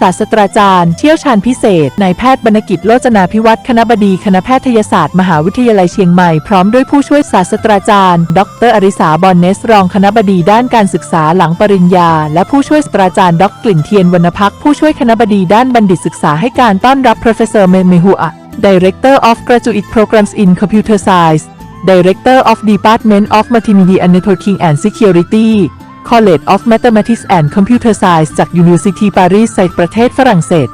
ศาสตราจารย์เชี่ยวชาญพิเศษนายแพทย์บรรกิจโลจนาพิวัตรคณะบดีคณะแพทยศาสตร์มหาวิทยาลัยเชียงใหม่พร้อมด้วยผู้ช่วยศาสตราจารย์ ดรอริสาบอนเนส รองคณะบดีด้านการศึกษาหลังปริญญา และผู้ช่วยศาสตราจารย์ดรกลิ่นเทียนวรรณพักผู้ช่วยคณะบดีด้านบัณฑิตศึกษาให้การต้อนรับ Professor m e m e h u a Director of Graduate Programs in Computer Science Director of Department of Multimedia Networking and Security College of Mathematics and Computer Science จาก University Paris ในประเทศฝรั่งเศส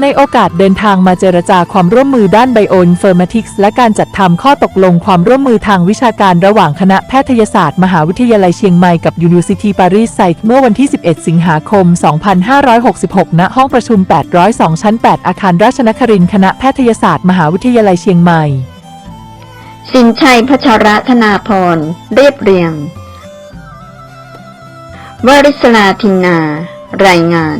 ในโอกาสเดินทางมาเจรจาความร่วมมือด้าน Bioinformatics และการจัดทำข้อตกลงความร่วมมือทางวิชาการระหว่างคณะแพทยศาสตร์ มหาวิทยาลัยเชียงใหม่กับ University Paris ไซต์เมื่อวันที่ 11 สิงหาคม 2566 ณ ห้องประชุม 802 ชั้น 8 อาคารราชนครินทร์คณะแพทยศาสตร์ มหาวิทยาลัยเชียงใหม่ สินชัยพัชรธนาพรเรียบเรียง วริศลาทินนา รายงาน